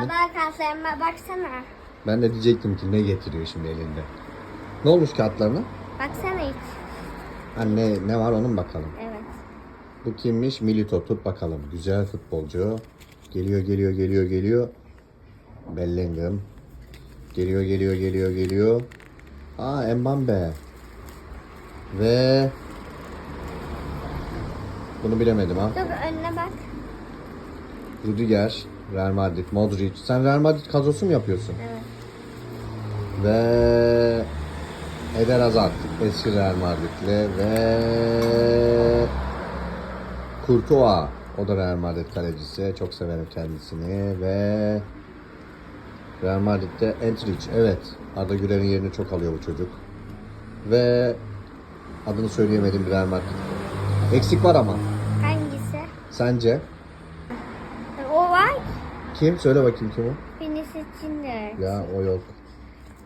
Baba kaslarıma baksana. Ben de diyecektim ki ne getiriyor şimdi elinde. Ne olmuş kağıtlarına? Baksana hiç. Anne ne var onun bakalım. Evet. Bu kimmiş? Milito tut bakalım. Güzel futbolcu. Geliyor geliyor geliyor geliyor. Bellingham. Geliyor geliyor geliyor geliyor. Aa Mbambe. Ve bunu bilemedim ha. Dur önüne bak. Rudiger, Real Madrid, Modric. Sen Real Madrid kadrosu mu yapıyorsun? Evet. Ve Eder Hazard eski Real Madrid'li ve Courtois o da Real Madrid kalecisi. Çok severim kendisini ve Real Madrid'de Entric. Evet. Arda Güler'in yerini çok alıyor bu çocuk. Ve adını söyleyemedim bir Real Madrid. Eksik var ama. Hangisi? Sence? Kim? Söyle bakayım kim o? İçinde. Ya o yok.